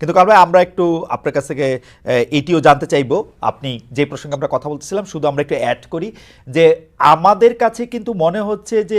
কিন্তু কারণ আমরা একটু আপনার কাছ থেকে এটিও জানতে চাইব। আপনি যে প্রসঙ্গে আমরা কথা বলতেছিলাম, শুধু আমরা একটু অ্যাড করি যে আমাদের কাছে কিন্তু মনে হচ্ছে যে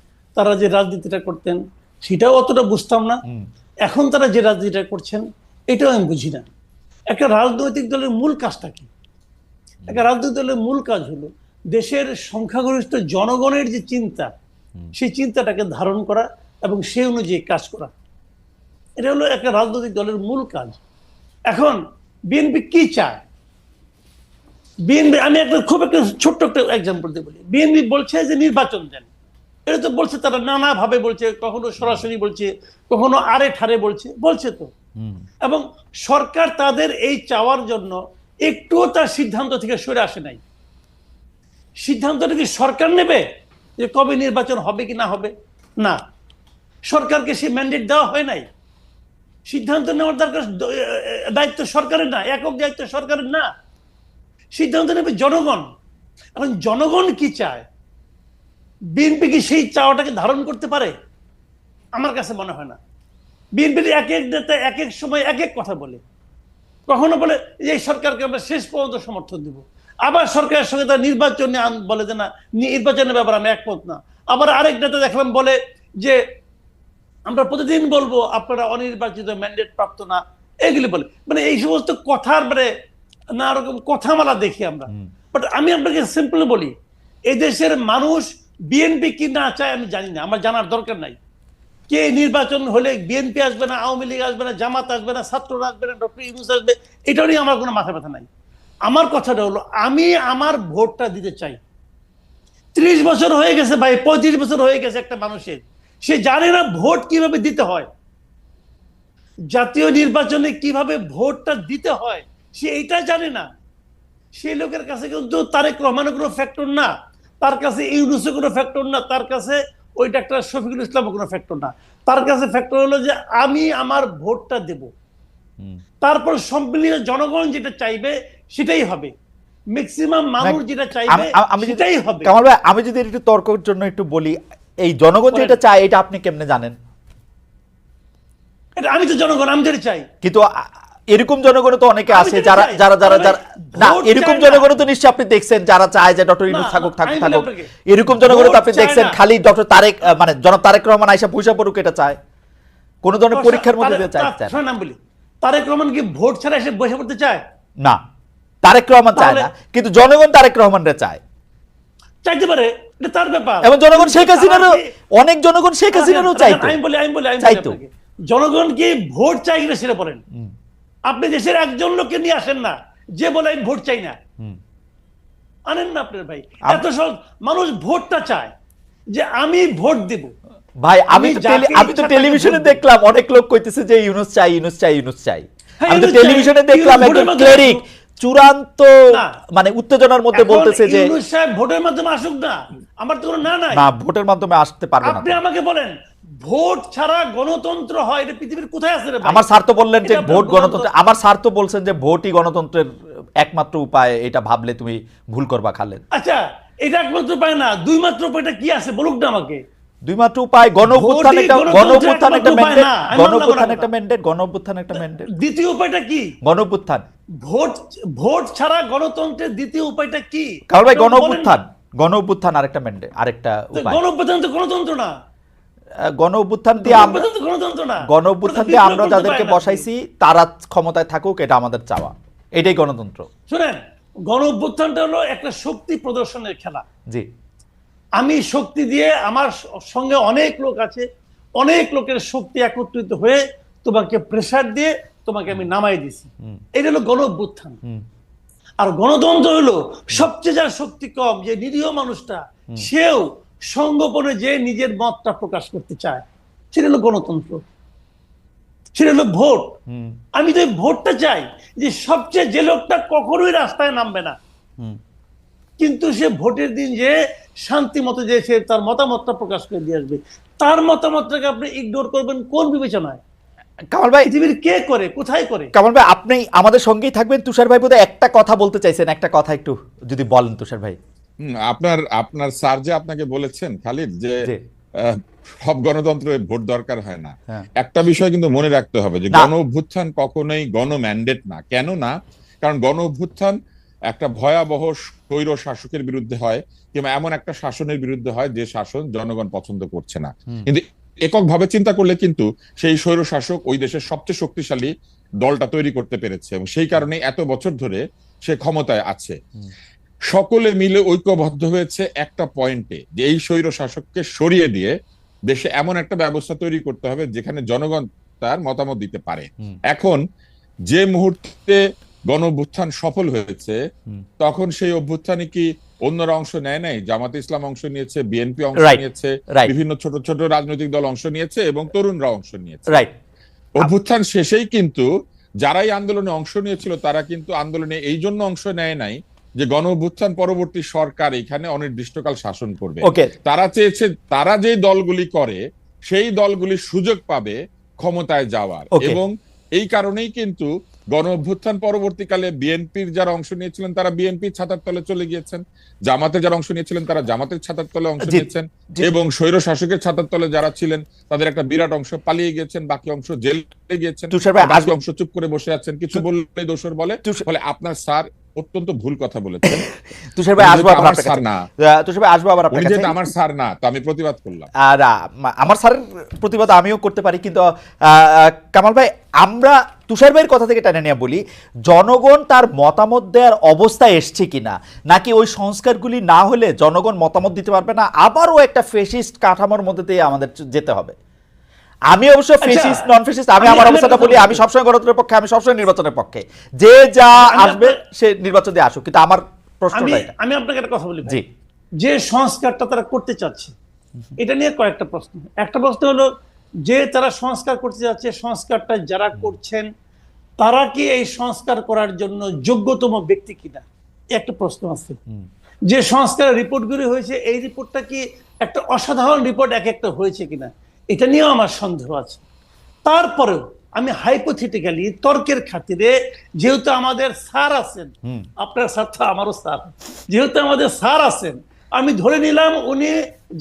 তারা যে রাজনীতিটা করতেন সেটাও অতটা বুঝতাম না। এখন তারা যে রাজনীতিটা করছেন এটাও আমি বুঝি না। একটা রাজনৈতিক দলের মূল কাজটা কি? একটা রাজনৈতিক দলের মূল কাজ হলো দেশের সংখ্যাগরিষ্ঠ জনগণের যে চিন্তা সেই চিন্তাটাকে ধারণ করা এবং সেই অনুযায়ী কাজ করা। এটা হলো একটা রাজনৈতিক দলের মূল কাজ। এখন বিএনপি কি চায়? বিএনপি আমি একটা খুব একটা ছোট্ট একটা এক্সাম্পল দিয়ে বলি। বিএনপি বলছে যে নির্বাচন দেন। এটা তো বলছে তারা নানা ভাবে বলছে কখনো সরাসরি বলছে কখনো আরে ঠারে বলছে বলছে তো। এবং সরকার তাদের এই চাওয়ার জন্য একটুও তার সিদ্ধান্ত থেকে সরে আসে নাই। সিদ্ধান্তটা কি সরকার নেবে যে কবে নির্বাচন হবে কি না হবে? না। সরকারকে সে ম্যান্ডেট দেওয়া হয় নাই। সিদ্ধান্ত নেওয়ার দরকার দায়িত্ব সরকারের না একক দায়িত্ব সরকারের না। সিদ্ধান্ত নেবে জনগণ। এখন জনগণ কি চায়? বিএনপি কি সেই চাওয়াটাকে ধারণ করতে পারে? আমার কাছে মনে হয় না। বিএনপির এক এক নেতা এক এক সময় এক এক কথা বলে। কখনো বলে এই সরকারকে আমরা শেষ পর্যন্ত সমর্থন দিব। আবার সরকারের সঙ্গে তার নির্বাচনে বলে যে না নির্বাচনের ব্যাপারে আমি একমত না। আবার আরেক নেতা দেখলাম বলে যে আমরা প্রতিদিন বলব আপনারা অনির্বাচিত ম্যান্ডেট প্রাপ্ত না। এগুলি বলে। মানে এই সমস্ত কথার মানে না রকম কথামালা দেখি আমরা। বাট আমি আপনাকে সিম্পল বলি এই দেশের মানুষ বিএনপি কি না চায় আমি জানি না, আমার জানার দরকার নাই। কে নির্বাচন হলে বিএনপি আসবে না, আওয়ামী লীগ আসবে না, জামাত আসবে না, ছাত্ররা আসবে না, ডক্টর ইউনুস আসবে, এটা নিয়ে আমার কোনো মাথা ব্যথা নাই। আমার কথাটা হলো, আমি আমার ভোটটা দিতে চাই। ত্রিশ বছর হয়ে গেছে ভাই, পঁয়ত্রিশ বছর হয়ে গেছে একটা মানুষের। সে জানে না ভোট কীভাবে দিতে হয়। জাতীয় নির্বাচনে কীভাবে ভোটটা দিতে হয়, সে এটা জানে না। সেই লোকের কাছে কিন্তু তারেক রহমানের কোনো ফ্যাক্টর না। তার কাছে ইউনুসের কোনো ফ্যাক্টর না তার কাছে ওই ডাক্তার শফিকুল ইসলামের কোনো ফ্যাক্টর না। তার কাছে ফ্যাক্টর হলো যে আমি আমার ভোটটা দেব। তারপর সম্মিলিত জনগণ যেটা চাইবে সেটাই হবে। ম্যাক্সিমাম মানুষ যেটা চাইবে সেটাই হবে। কামাল ভাই আমি যদি একটু তর্কের জন্য একটু বলি এই জনগণ যেটা চায় এটা আপনি কেমনে জানেন? এটা আমি তো জনগণ আমি যেটা চাই। কিন্তু এরকম জনগণ তো অনেকে আছে যারা যারা যারা যারা না এরকম জনগণ তো নিশ্চয়ই আপনি দেখছেন যারা চায় যে ডক্টর ইউনুস না, থাকুক থাকুক। থাকুক এরকম জনগণ তো আপনি দেখছেন খালি ডক্টর তারেক মানে জনাব তারেক রহমান আইসা পয়সা পড়ুক এটা চায়। কোন ধরনের পরীক্ষার মধ্যে দিয়ে চায় চায় না। বলি তারেক রহমান কি ভোট ছাড়া এসে বসে পড়তে চায়? না তারেক রহমান চায় না কিন্তু জনগণ তারেক রহমানরে চায়। চাইতে পারে এটা তার ব্যাপার। এবং জনগণ শেখ হাসিনারও অনেক জনগণ শেখ হাসিনারও রাখেন, চাইতো। আমি বলি আমি বলি আমি। জনগণ কি ভোট চাই কিনা সেটা বলেন? আপনি দেশের একজন লোককে নিয়ে আসেন না যে বলে আমি ভোট চাই না। আনেন না আপনার ভাই। এত সহজ মানুষ ভোটটা চায় যে আমি ভোট দেব। ভাই আমি আমি তো টেলিভিশনে দেখলাম অনেক লোক কইতেছে যে ইউনুস চাই ইউনুস চাই ইউনুস চাই। হ্যাঁ, আমি তো টেলিভিশনে দেখলাম একজন ক্লেরিক। চূড়ান্ত মানে উত্তেজনার মধ্যে বলতেছে যে ইউনূস সাহেব ভোটের মাধ্যমে আসুক না। আমার তো কোনো না না ভোটের মাধ্যমে আসতে পারবে না আপনি আমাকে বলেন ভোট ছাড়া গণতন্ত্র হয় এটা পৃথিবীর কোথায় আছে আমার স্যার তো বললেন যে ভোট গণতন্ত্র- আমার স্যার তো বলছেন যে ভোটই গণতন্ত্রের একমাত্র উপায় এটা ভাবলে তুমি ভুল করবা খালেন আচ্ছা এটা একমাত্র উপায় না দুই মাত্র উপায়টা কি আছে বলুক না আমাকে? দুই মাত্র উপায় গণ একটা গণ একটা ম্যান্ডেট না, আমি গণ মানলাম না অভ্যুত্থান কথা। একটা ম্যান্ডেট গণ একটা ম্যান্ডেট দ্বিতীয় উপায়টা কি? গণ ভোট ভোট ছাড়া গণতন্ত্রের দ্বিতীয় উপায়টা কি? কারণ ভাই এটা গণ বলেন? অভ্যুত্থান না। গণ অভ্যুত্থান আরেকটা ম্যান্ডেট আরেকটা উপায়। গণ তো গণতন্ত্র না। গণ অভ্যুত্থান দিয়ে গণ অভ্যুত্থান দিয়ে আমরা যাদেরকে বসাইছি তারা ক্ষমতায় থাকুক এটা আমাদের চাওয়া। এটাই গণতন্ত্র। শুনেন গণ অভ্যুত্থানটা হলো একটা শক্তি প্রদর্শনের খেলা। জি। আমি শক্তি দিয়ে আমার সঙ্গে অনেক লোক আছে অনেক লোকের শক্তি একত্রিত হয়ে তোমাকে প্রেসার দিয়ে তোমাকে আমি নামাই দিছি। এটা হলো গণ অভ্যুত্থান আর গণতন্ত্র হলো সবচেয়ে যার শক্তি কম যে নিরীহ মানুষটা সেও সঙ্গোপনে যে নিজের মতটা প্রকাশ করতে চায় সেটা হলো গণতন্ত্র। সেটা হলো ভোট। আমি তো ভোটটা চাই যে সবচেয়ে যে লোকটা কখনোই রাস্তায় নামবে না। কিন্তু সে ভোটের দিন যে শান্তি মতো যে সে তার মতামতটা প্রকাশ করে দিয়ে আসবে তার মতামতটাকে আপনি ইগনোর করবেন কোন বিবেচনায়? কামাল ভাই পৃথিবীর কে করে কোথায় করে? কামাল ভাই আপনি আমাদের সঙ্গেই থাকবেন। তুষার ভাই বোধহয় একটা কথা বলতে চাইছেন একটা কথা একটু যদি বলেন তুষার ভাই। আপনার আপনার স্যার যে আপনাকে বলেছেন খালিদ যে সব গণতন্ত্রে ভোট দরকার হয় না। হ্যাঁ। একটা বিষয় কিন্তু মনে রাখতে হবে যে গণ অভ্যুত্থান কখনোই গণ ম্যান্ডেট না। কেন না? কারণ গণ অভ্যুত্থান একটা ভয়াবহ স্বৈর শাসকের বিরুদ্ধে হয় কিংবা এমন একটা শাসনের বিরুদ্ধে হয় যে শাসন জনগণ পছন্দ করছে না। কিন্তু এককভাবে চিন্তা করলে কিন্তু সেই স্বৈর শাসক ওই দেশের সবচেয়ে শক্তিশালী দলটা তৈরি করতে পেরেছে এবং সেই কারণে এত বছর ধরে সে ক্ষমতায় আছে। সকলে মিলে ঐক্যবদ্ধ হয়েছে একটা পয়েন্টে যে এই স্বৈর শাসককে সরিয়ে দিয়ে দেশে এমন একটা ব্যবস্থা তৈরি করতে হবে যেখানে জনগণ তার মতামত দিতে পারে। এখন যে মুহূর্তে গণ অভ্যুত্থান সফল হয়েছে তখন সেই অভ্যুত্থানে কি অন্যরা অংশ নেয় নাই? জামাতে ইসলাম অংশ নিয়েছে বিএনপি অংশ নিয়েছে বিভিন্ন ছোট ছোট রাজনৈতিক দল অংশ নিয়েছে এবং তরুণরা অংশ নিয়েছে। অভ্যুত্থান শেষেই কিন্তু যারাই আন্দোলনে অংশ নিয়েছিল তারা কিন্তু আন্দোলনে এই জন্য অংশ নেয় নাই যে গণ অভ্যুত্থান পরবর্তী সরকার এখানে অনির্দিষ্টকাল শাসন করবে। তারা চেয়েছে তারা যে দলগুলি করে সেই দলগুলি সুযোগ পাবে ক্ষমতায় যাওয়ার। এবং এই কারণেই কিন্তু গণ অভ্যুত্থান পরবর্তীকালে বিএনপির যারা অংশ নিয়েছিলেন তারা বিএনপির ছাতার তলে চলে গিয়েছেন। জামাতে যারা অংশ নিয়েছিলেন তারা জামাতের ছাতার তলে অংশ নিয়েছেন। এবং স্বৈর শাসকের ছাতার তলে যারা ছিলেন তাদের একটা বিরাট অংশ পালিয়ে গিয়েছেন বাকি অংশ জেলে গিয়েছেন। বাকি অংশ চুপ করে বসে আছেন। কিছু বললে দোষর বলে ফলে আপনার স্যার অত্যন্ত ভুল কথা বলেছেন। তুষার ভাই আসব আবার আমার আপনার স্যার কাছে। না তুষার ভাই আসব আবার আপনার কাছে। আমার স্যার না তো আমি প্রতিবাদ করলাম। আর আমার স্যারের প্রতিবাদ আমিও করতে পারি কিন্তু কামাল ভাই আমরা তুষার ভাইয়ের কথা থেকে টেনে নিয়ে বলি জনগণ তার মতামত দেওয়ার অবস্থায় এসছে কিনা? নাকি ওই সংস্কারগুলি না হলে জনগণ মতামত দিতে পারবে না? আবারও একটা ফেসিস্ট কাঠামোর মধ্যে দিয়ে আমাদের যেতে হবে। আমি অবশ্য ফেসিস্ট নন ফেসিস্ট আমি আমি- আমার অবস্থাটা বলি আমি সবসময় গণতন্ত্রের পক্ষে আমি সবসময় নির্বাচনের পক্ষে। যে যা আসবে সে নির্বাচন দিয়ে আসুক কিন্তু আমার এটা। আমি আপনাকে একটা কথা বলি জি। যে সংস্কারটা তারা করতে চাচ্ছে এটা নিয়ে কয়েকটা প্রশ্ন। একটা প্রশ্ন হলো যে তারা সংস্কার করতে যাচ্ছে সংস্কারটা যারা করছেন তারা কি এই সংস্কার করার জন্য যোগ্যতম ব্যক্তি কিনা? একটা প্রশ্ন আছে। যে সংস্কারের রিপোর্টগুলি হয়েছে এই রিপোর্টটা কি একটা অসাধারণ রিপোর্ট এক একটা হয়েছে কিনা? এটা নিয়েও আমার সন্দেহ আছে। তারপরেও আমি হাইপোথেটিক্যালি তর্কের খাতিরে যেহেতু আমাদের স্যার আছেন আপনার স্যার তো আমারও স্যার যেহেতু আমাদের স্যার আছেন আমি ধরে নিলাম উনি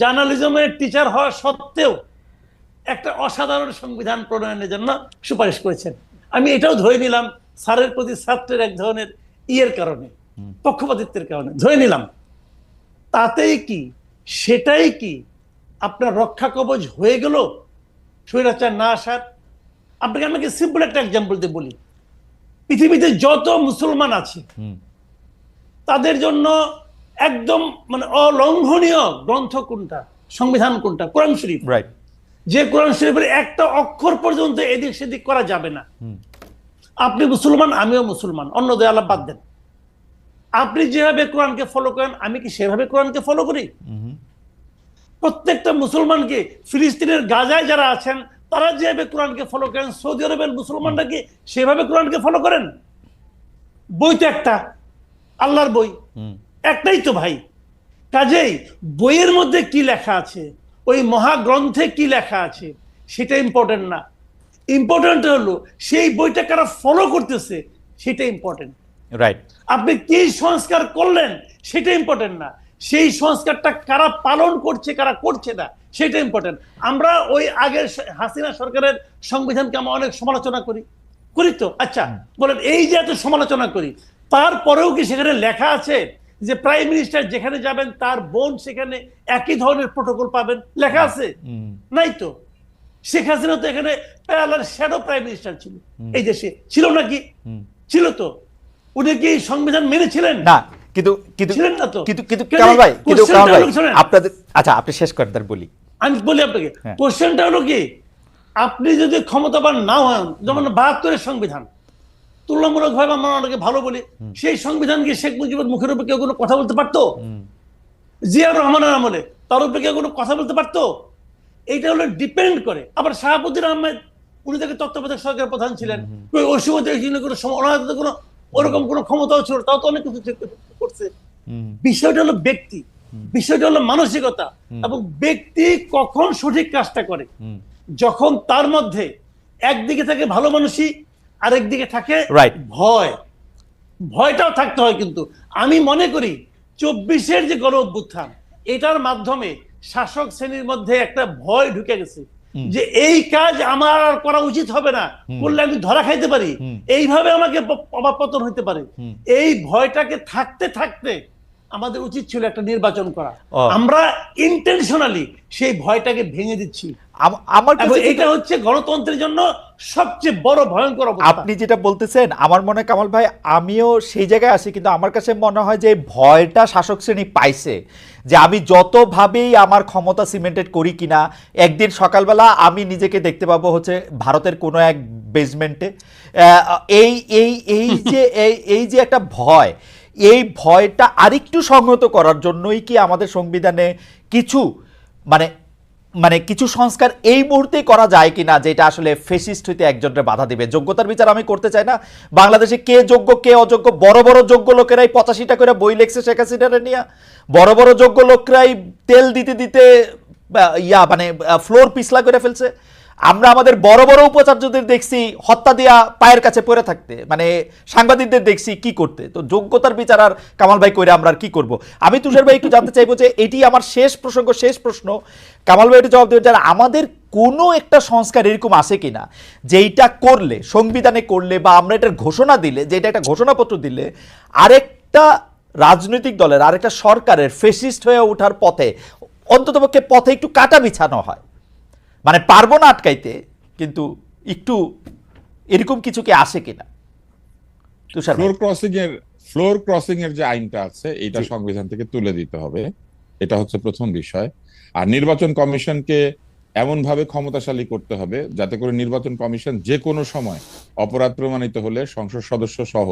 জার্নালিজমের টিচার হওয়া সত্ত্বেও একটা অসাধারণ সংবিধান প্রণয়নের জন্য সুপারিশ করেছেন। আমি এটাও ধরে নিলাম স্যারের প্রতি ছাত্রের এক ধরনের ইয়ের কারণে পক্ষপাতিত্বের কারণে। ধরে নিলাম তাতেই কি সেটাই কি আপনার রক্ষা কবচ হয়ে গেল স্বৈরাচার না আসার। আপনাকে আমাকে সিম্পল একটা এক্সাম্পল দিয়ে বলি। পৃথিবীতে যত মুসলমান আছে তাদের জন্য একদম মানে অলঙ্ঘনীয় গ্রন্থ কোনটা সংবিধান কোনটা? কোরআন শরীফ। রাইট যে কোরআন শরীফের একটা অক্ষর পর্যন্ত এদিক সেদিক করা যাবে না। আপনি মুসলমান আমিও মুসলমান অন্য দেয়ালা বাদ দেন। আপনি যেভাবে কোরআনকে ফলো করেন আমি কি সেভাবে কোরআনকে ফলো করি? প্রত্যেকটা মুসলমানকে ফিলিস্তিনের গাজায় যারা আছেন তারা যেভাবে কোরআনকে ফলো করেন সৌদি আরবের মুসলমানরা কি সেভাবে কোরআনকে ফলো করেন? বই তো একটা আল্লাহর বই। একটাই তো ভাই। কাজেই বইয়ের মধ্যে কি লেখা আছে ওই মহাগ্রন্থে কি লেখা আছে সেটা ইম্পর্টেন্ট না। ইম্পর্টেন্ট হলো সেই বইটা কারা ফলো করতেছে সেটা ইম্পর্টেন্ট রাইট আপনি কি সংস্কার করলেন সেটা ইম্পর্টেন্ট না। সেই সংস্কারটা কারা পালন করছে কারা করছে না সেটা ইম্পর্টেন্ট আমরা ওই আগের হাসিনা সরকারের সংবিধানকে আমরা অনেক সমালোচনা করি। করি তো? আচ্ছা বলেন এই যে এত সমালোচনা করি তারপরেও কি সেখানে লেখা আছে যে প্রাইম মিনিস্টার যেখানে যাবেন তার বোন সেখানে একই ধরনের প্রোটোকল পাবেন? লেখা আছে? নাই তো? শেখ হাসিনা তো এখানে প্যারালার শ্যাডো প্রাইম মিনিস্টার ছিল। এই দেশে ছিল নাকি? ছিল তো? উনি কি সংবিধান মেনেছিলেন না কিন্তু কিন্তু। কিন্তু কিন্তু কামাল ভাই? কিন্তু কামাল ভাই? আপনাদের আচ্ছা আপনি শেষ করেন তার বলি। আমি বলি আপনাকে হ্যাঁ। কোশ্চেনটা হলো কি? আপনি যদি ক্ষমতাবান না হন যেমন বাহাত্তরের সংবিধান তুলনামূলক ভাবে আমরা অনেকে ভালো বলি সেই সংবিধান কি শেখ মুজিবের মুখের উপর কেউ কোনো কথা বলতে পারতো? জিয়াউর রহমানের আমলে তার উপরে কেউ কোনো কথা বলতে পারতো? এইটা হলো ডিপেন্ড করে। আবার শাহাবুদ্দিন আহমেদ উনি তাকে তত্ত্বাবধায়ক সরকারের প্রধান ছিলেন। ওই সময় জন্য কোনো সম- ওনার হাতে কোনো ওরকম কোনো ক্ষমতাও ছিল তাও তো অনেক কিছু করছে। বিষয়টা হলো ব্যক্তি। বিষয়টা হলো মানসিকতা এবং ব্যক্তি কখন সঠিক কাজটা করে। যখন তার মধ্যে একদিকে থাকে ভালো মানুষই আরেক দিকে থাকে ভয়। ভয়টাও থাকতে হয় কিন্তু। আমি মনে করি চব্বিশের যে গণ অভ্যুত্থান এটার মাধ্যমে শাসক শ্রেণির মধ্যে একটা ভয় ঢুকে গেছে। যে এই কাজ আমার আর করা উচিত হবে না। করলে আমি ধরা খাইতে পারি। এইভাবে আমাকে অবাপতন হইতে পারে। এই ভয়টাকে থাকতে থাকতে আমাদের উচিত ছিল একটা নির্বাচন করা। আমরা ইন্টেনশনালি সেই ভয়টাকে ভেঙে দিচ্ছি। আম- আমার এটা হচ্ছে গণতন্ত্রের জন্য সবচেয়ে বড় ভয়ঙ্কর আপনি যেটা বলতেছেন আমার মনে কামাল ভাই আমিও সেই জায়গায় আছি কিন্তু আমার কাছে মনে হয় যে ভয়টা শাসক শ্রেণি পাইছে যে আমি যতভাবেই আমার ক্ষমতা সিমেন্টেড করি কিনা একদিন সকালবেলা আমি নিজেকে দেখতে পাবো হচ্ছে ভারতের কোনো এক বেসমেন্টে এই এই এই যে এই যে একটা ভয় এই ভয়টা আরেকটু সংহত করার জন্যই কি আমাদের সংবিধানে কিছু মানে মানে কিছু সংস্কার এই মুহূর্তেই করা যায় কিনা যেটা আসলে ফেসিস্ট হইতে একজনের বাধা দিবে? যোগ্যতার বিচার আমি করতে চাই না। বাংলাদেশে কে যোগ্য, কে অযোগ্য? বড় বড় যোগ্য লোকেরাই পঁচাশিটা করে বই লেখছে শেখ হাসিনারে নিয়ে। বড় বড় যোগ্য লোকরাই তেল দিতে দিতে ইয়া মানে ফ্লোর পিছলা করে ফেলছে। আমরা আমাদের বড় বড় উপাচার্যদের দেখছি হত্যা দিয়া পায়ের কাছে পড়ে থাকতে মানে সাংবাদিকদের দেখছি কি করতে। তো যোগ্যতার বিচার আর কামাল ভাই কইরে আমরা আর কি করব? আমি তুষার ভাই একটু জানতে চাইব যে এটি আমার শেষ প্রসঙ্গ, শেষ প্রশ্ন। কামাল ভাই জবাব দেবেন যে আমাদের কোনো একটা সংস্কার এরকম আছে কিনা? যেইটা করলে, সংবিধানে করলে বা আমরা এটার ঘোষণা দিলে, যেটা একটা ঘোষণাপত্র দিলে, আরেকটা রাজনৈতিক দলের, আরেকটা সরকারের ফেসিস্ট হয়ে ওঠার পথে, অন্ততপক্ষে পথে একটু কাটা বিছানো হয়। মানে পারব না আটকাইতে কিন্তু একটু এরকম কিছু কি আসে কিনা? তুষার ফ্লোর ক্রসিং এর ফ্লোর ক্রসিং এর যে আইনটা আছে এটা সংবিধান থেকে তুলে দিতে হবে। এটা হচ্ছে প্রথম বিষয়। আর নির্বাচন কমিশনকে এমন ভাবে ক্ষমতাশালী করতে হবে যাতে করে নির্বাচন কমিশন যে কোনো সময় অপরাধ প্রমাণিত হলে সংসদ সদস্য সহ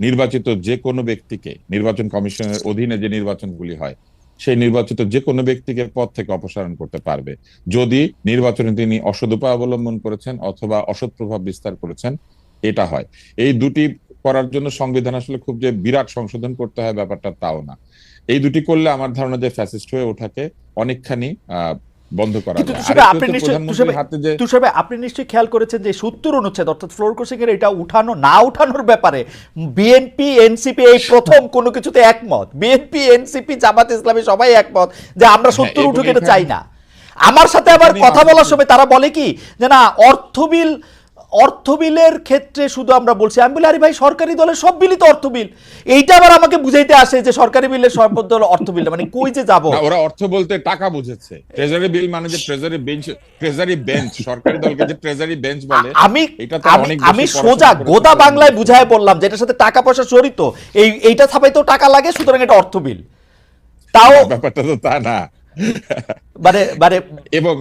নির্বাচিত যে কোনো ব্যক্তিকে নির্বাচন কমিশনের অধীনে যে নির্বাচনগুলি হয় সেই নির্বাচিত যে কোনো ব্যক্তিকে পদ থেকে অপসারণ করতে পারবে। যদি নির্বাচনে তিনি অসদ উপায় অবলম্বন করেছেন অথবা অসৎ প্রভাব বিস্তার করেছেন, এটা হয়। এই দুটি করার জন্য সংবিধান আসলে খুব যে বিরাট সংশোধন করতে হয় ব্যাপারটা তাও না। এই দুটি করলে আমার ধারণা যে ফ্যাসিস্ট হয়ে ওঠাকে অনেকখানি বন্ধ করা তুষার আপনি নিশ্চয়ই খেয়াল করেছেন যে সত্তর অনুচ্ছেদ অর্থাৎ ফ্লোর ক্রসিং এর এটা উঠানো না উঠানোর ব্যাপারে বিএনপি এনসিপি এই প্রথম কোনো কিছুতে একমত। বিএনপি এনসিপি জামাত ইসলামী সবাই একমত যে আমরা সত্তর হ্যাঁ, এবং উঠুক এটা চাই না। আমার সাথে আবার কথা বলার সময় তারা বলে কি যে না অর্থবিল অর্থবিলের ক্ষেত্রে শুধু আমরা বলছি আমি বলি আরে ভাই সরকারি দলের সব বিলই তো অর্থবিল। এইটা আবার আমাকে বুঝাইতে আসে যে সরকারি বিলের সব দল অর্থবিল মানে কই যে যাব? ওরা অর্থ বলতে টাকা বুঝেছে। ট্রেজারি বিল মানে যে ট্রেজারি বেঞ্চ ট্রেজারি বেঞ্চ সরকারি দলকে যে ট্রেজারি বেঞ্চ বলে আমি এটা তো আমি অনেক আমি সোজা গোদা বাংলায় বুঝে। বুঝায় বললাম যেটার সাথে টাকা পয়সা জড়িত। এই এইটা ছাপাইতেও টাকা লাগে সুতরাং এটা অর্থ বিল তাও ব্যাপারটা তো তা না। মানে মানে এবং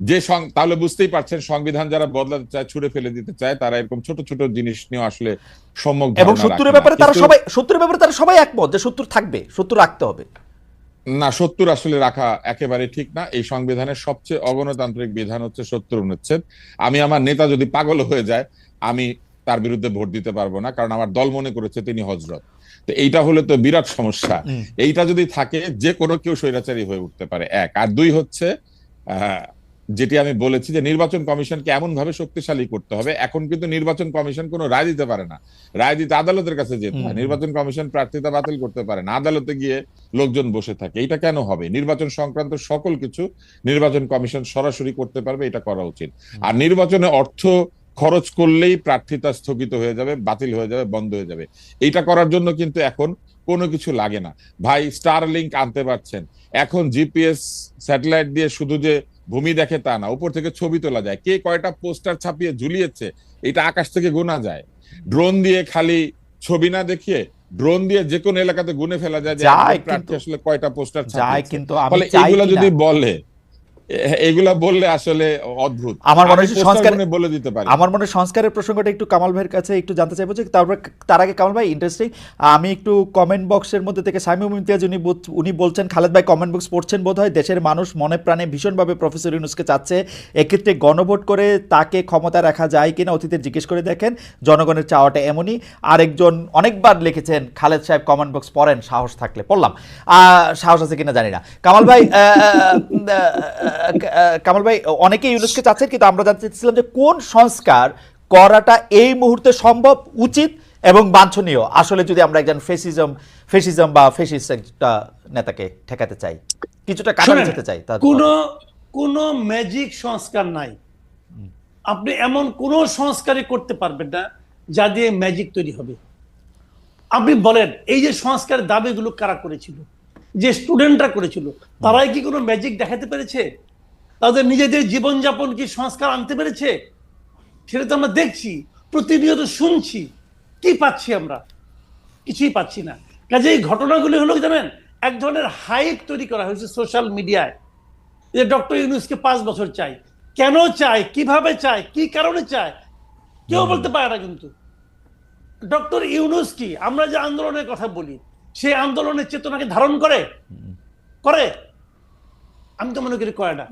যে সং- তাহলে বুঝতেই পারছেন সংবিধান যারা বদলাতে চায় ছুড়ে ফেলে দিতে চায় তারা এরকম ছোট ছোট জিনিস নিয়ে আসলে সম্যক এবং সত্তরের না। ব্যাপারে তারা সবাই সত্তরের ব্যাপারে তারা সবাই একমত যে সত্তর থাকবে সত্তর রাখতে হবে। না সত্তর আসলে রাখা একেবারে ঠিক না। এই সংবিধানের সবচেয়ে অগণতান্ত্রিক বিধান হচ্ছে সত্তর অনুচ্ছেদ। আমি আমার নেতা যদি পাগল হয়ে যায় আমি তার বিরুদ্ধে ভোট দিতে পারব না কারণ আমার দল মনে করেছে তিনি হজরত। তো এইটা হলে তো বিরাট সমস্যা। এইটা যদি থাকে যে কোনো কেউ স্বৈরাচারী হয়ে উঠতে পারে। এক। আর দুই হচ্ছে আহ, যেটি আমি বলেছি যে নির্বাচন কমিশনকে এমন ভাবে শক্তিশালী করতে হবে। এখন কিন্তু নির্বাচন কমিশন কোনো রায় দিতে পারে না। রায় দিতে আদালতের কাছে যেতে হয়। নির্বাচন কমিশন প্রার্থিতা বাতিল করতে পারে না। আদালতে গিয়ে লোকজন বসে থাকে। এটা কেন হবে? নির্বাচন সংক্রান্ত সকল কিছু নির্বাচন কমিশন সরাসরি করতে পারবে এটা করা উচিত। আর নির্বাচনে অর্থ খরচ করলেই প্রার্থিতা স্থগিত হয়ে যাবে বাতিল হয়ে যাবে বন্ধ হয়ে যাবে। এটা করার জন্য কিন্তু এখন কোনো কিছু লাগে না। ভাই স্টার লিঙ্ক আনতে পারছেন। এখন জিপিএস স্যাটেলাইট দিয়ে শুধু যে ভূমি দেখে তা না উপর থেকে ছবি তোলা যায়। কে কয়টা পোস্টার ছাপিয়ে ঝুলিয়েছে এটা আকাশ থেকে গোনা যায়। ড্রোন দিয়ে খালি ছবি না দেখিয়ে ড্রোন দিয়ে যে কোনো এলাকাতে গুনে ফেলা যায় যে আসলে কয়টা পোস্টার যায় কিন্তু। যদি বলে এগুলা বললে আসলে অদ্ভুত। আমার মনে হয় সংস্কার- বলে দিতে পারি। আমার মনে হয় সংস্কারের প্রসঙ্গটা একটু কামাল ভাইয়ের কাছে একটু জানতে চাইব যে তারপর তার আগে কামাল ভাই ইন্টারেস্টিং আমি একটু কমেন্ট বক্সের মধ্যে থেকে সাইমুম ইমতিয়াজ উনি উনি বলছেন খালেদ ভাই কমেন্ট বক্স পড়ছেন বোধ হয় দেশের মানুষ মনে প্রাণে ভীষণভাবে প্রফেসর ইউনুসকে চাচ্ছে এক্ষেত্রে গণভোট করে তাকে ক্ষমতা রাখা যায় কিনা অতীতে জিজ্ঞেস করে দেখেন জনগণের চাওয়াটা এমনই। আরেকজন অনেকবার লিখেছেন খালেদ সাহেব কমেন্ট বক্স পড়েন সাহস থাকলে পড়লাম। সাহস আছে কিনা জানি না। কামাল ভাই কামাল ভাই অনেকেই ইউনুসকে চাচ্ছেন কিন্তু আমরা জানতে চাচ্ছিলাম যে কোন সংস্কার করাটা এই মুহূর্তে সম্ভব উচিত এবং বাঞ্ছনীয়? আসলে যদি আমরা একজন ফেসিজম ফেসিজম বা ফেসিস্ট একটা নেতাকে ঠেকাতে চাই কিছুটা কাটাতে যেতে চাই কোন কোন ম্যাজিক সংস্কার নাই। আপনি এমন কোন সংস্কারই করতে পারবেন না যা দিয়ে ম্যাজিক তৈরি হবে। আপনি বলেন এই যে সংস্কারের দাবিগুলো কারা করেছিল যে স্টুডেন্টরা করেছিল তারাই কি কোনো ম্যাজিক দেখাতে পেরেছে? তাদের নিজেদের জীবনযাপন কি সংস্কার আনতে পেরেছে? সেটা তো আমরা দেখছি প্রতিনিয়ত শুনছি। কি পাচ্ছি আমরা? কিছুই পাচ্ছি না। কাজে এই ঘটনাগুলি হলো জানেন? এক ধরনের হাইপ তৈরি করা হয়েছে সোশ্যাল মিডিয়ায় যে। ডক্টর ইউনুসকে পাঁচ বছর চাই। কেন চাই? কীভাবে চাই? কি কারণে চাই? কেউ বলতে পারে না কিন্তু। ডক্টর ইউনুস কি? আমরা যে আন্দোলনের কথা বলি সেই আন্দোলনের চেতনাকে ধারণ করে? করে? আমি তো মনে করি করে না।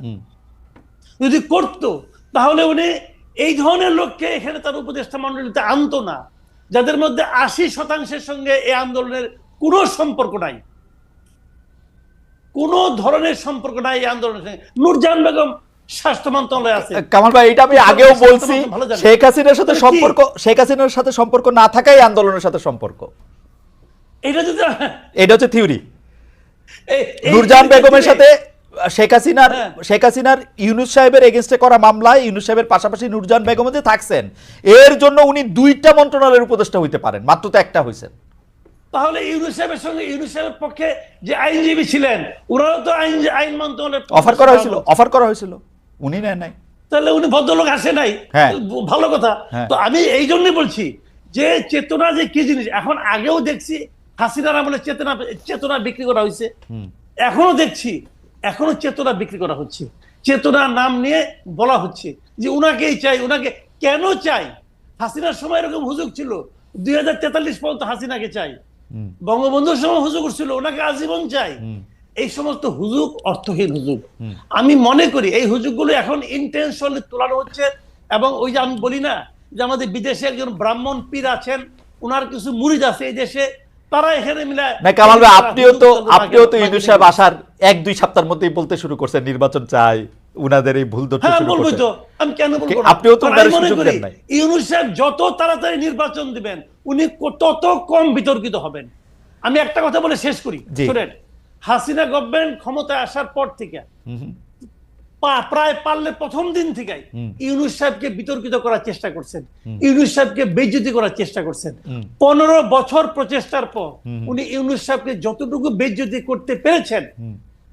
যদি করতো তাহলে উনি এই ধরনের লোককে এখানে তার উপদেষ্টা মন্ডলীতে আনতো না যাদের মধ্যে আশি শতাংশের সঙ্গে এই আন্দোলনের কোনো সম্পর্ক নাই। কোন ধরনের সম্পর্ক নাই এই আন্দোলনের সঙ্গে। নূরজাহান বেগম স্বাস্থ্য মন্ত্রণালয়ে আছে কামাল ভাই এটা আমি আগেও বলছি ভালো শেখ হাসিনার সাথে সম্পর্ক শেখ হাসিনার সাথে সম্পর্ক না থাকাই আন্দোলনের সাথে সম্পর্ক। এটা যদি এটা হচ্ছে থিওরি। বেগমের সাথে শেখ হাসিনার হ্যাঁ। শেখ হাসিনার ইউনুস সাহেবের এগেনস্টে করা মামলায় ইউনুস সাহেবের পাশাপাশি নূরজাহান বেগম যে থাকছেন এর জন্য উনি দুইটা মন্ত্রণালয়ের উপদেষ্টা হইতে পারেন মাত্র তো একটা হয়েছেন তাহলে ইউনুস সাহেবের সঙ্গে ইউনুস সাহেবের পক্ষে যে আইনজীবী ছিলেন ওরাও তো আইন আইন মন্ত্রণালয়ের অফার করা হয়েছিল অফার করা হয়েছিল উনি নেন নাই। তাহলে উনি ভদ্রলোক আসে নাই। হ্যাঁ। ভালো কথা। হ্যাঁ। তো আমি এই জন্যই বলছি যে চেতনা যে কি জিনিস এখন আগেও দেখছি হাসিনার আমলে চেতনা চেতনা বিক্রি করা হয়েছে। এখনও দেখছি এখনও চেতনা বিক্রি করা হচ্ছে। চেতনা নাম নিয়ে বলা হচ্ছে যে উনাকেই চাই উনাকে কেন চাই? হাসিনার সময় এরকম হুজুগ ছিল। দুই হাজার তেতাল্লিশ পর্যন্ত হাসিনাকে চাই। বঙ্গবন্ধুর সময় হুজুগ ছিল ওনাকে আজীবন চাই। এই সমস্ত হুজুগ অর্থহীন হুজুগ। আমি মনে করি এই হুজুগগুলো এখন ইন্টেনশনালি তোলানো হচ্ছে এবং ওই যে আমি বলি না যে আমাদের বিদেশে একজন ব্রাহ্মণ পীর আছেন ওনার কিছু মুরিদ আছে এই দেশে তারা এখানে মিলে না কামাল ভাই আপনিও তো আপনিও তো বাকি- সাহেব আসার এক দুই সপ্তাহের মধ্যেই বলতে শুরু করছেন নির্বাচন চাই উনাদের এই ভুল ধরতে হ্যাঁ শুরু করছেন। তো আমি কেন বলব আপনিও তো কারণ উনারে আমি সুযোগ দেন নাই। ইউনুস সাহেব যত তাড়াতাড়ি নির্বাচন দিবেন উনি তত কম বিতর্কিত হবেন। আমি একটা কথা বলে শেষ করি। শুনেন হাসিনা গভর্নমেন্ট ক্ষমতায় আসার পর থেকে প্রায় পারলে প্রথম দিন থেকে ইউনুস সাহেবকে বিতর্কিত করার চেষ্টা করছেন। ইউনুস সাহেবকে বেজ্জতি করার চেষ্টা করছেন। পনেরো বছর প্রচেষ্টার পর উনি ইউনুস সাহেবকে যতটুকু বেজ্জতি করতে পেরেছেন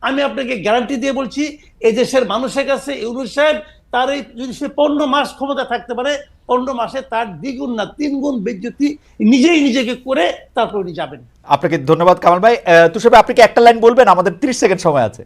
আমি আপনাকে গ্যারান্টি দিয়ে বলছি এই দেশের মানুষের কাছে ইউনুস সাহেব তার এই যদি সে পনেরো মাস ক্ষমতা থাকতে পারে পনেরো মাসে তার দ্বিগুণ না তিনগুণ বেজ্জতি নিজেই নিজেকে করে তারপর উনি যাবেন। আপনাকে ধন্যবাদ কামাল ভাই। তুষার ভাই আপনি একটা লাইন বলবেন? আমাদের 30 সেকেন্ড সময় আছে।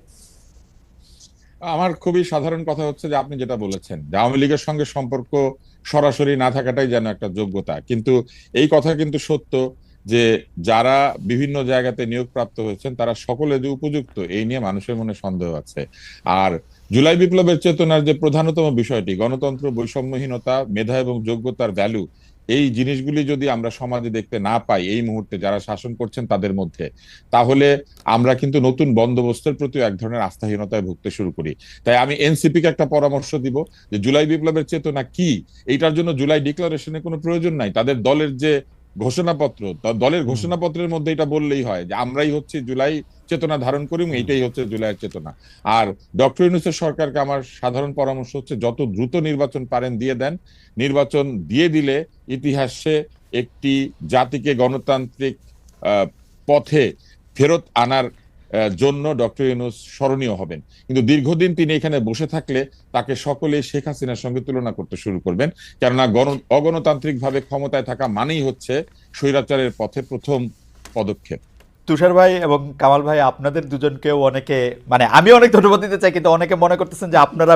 আমার খুবই সাধারণ কথা হচ্ছে যে আপনি যেটা বলেছেন যে আওয়ামী লীগের সঙ্গে সম্পর্ক সরাসরি না থাকাটাই যেন একটা যোগ্যতা। কিন্তু এই কথা কিন্তু সত্য যে যারা বিভিন্ন জায়গাতে নিয়োগপ্রাপ্ত হয়েছেন, তারা সকলে যে উপযুক্ত, এই নিয়ে মানুষের মনে সন্দেহ আছে। আর জুলাই বিপ্লবের চেতনার যে প্রধানতম বিষয়টি, গণতন্ত্র বৈষম্যহীনতা, মেধা এবং যোগ্যতার ভ্যালু এই জিনিসগুলি যদি আমরা সমাজে দেখতে না পাই এই মুহূর্তে যারা শাসন করছেন তাদের মধ্যে তাহলে আমরা কিন্তু নতুন বন্দোবস্তের প্রতি এক ধরনের আস্থাহীনতায় ভুগতে শুরু করি। তাই আমি এনসিপি কে একটা পরামর্শ দিব যে জুলাই বিপ্লবের চেতনা কি? এইটার জন্য জুলাই ডিক্লারেশনের কোনো প্রয়োজন নাই। তাদের দলের যে ঘোষণাপত্র দলের ঘোষণাপত্রের মধ্যে এটা বললেই হয় যে আমরাই হচ্ছে জুলাই চেতনা ধারণ করি এবং এইটাই হচ্ছে জুলাইয়ের চেতনা। আর ডক্টর ইউনুসের সরকারকে আমার সাধারণ পরামর্শ হচ্ছে যত দ্রুত নির্বাচন পারেন দিয়ে দেন। নির্বাচন দিয়ে দিলে ইতিহাসে একটি জাতিকে গণতান্ত্রিক পথে ফেরত আনার জন্য ডক্টর ইউনুস স্মরণীয় হবেন। কিন্তু দীর্ঘদিন তিনি এখানে বসে থাকলে তাকে সকলেই শেখ হাসিনার সঙ্গে তুলনা করতে শুরু করবেন। কেননা গণ অগণতান্ত্রিক ভাবে ক্ষমতায় থাকা মানেই হচ্ছে স্বৈরাচারের পথে প্রথম পদক্ষেপ। তুষার ভাই এবং কামাল ভাই, আপনাদের দুজনকেও অনেকে মানে আমি অনেক ধন্যবাদ দিতে চাই, কিন্তু অনেকে মনে করতেছেন যে আপনারা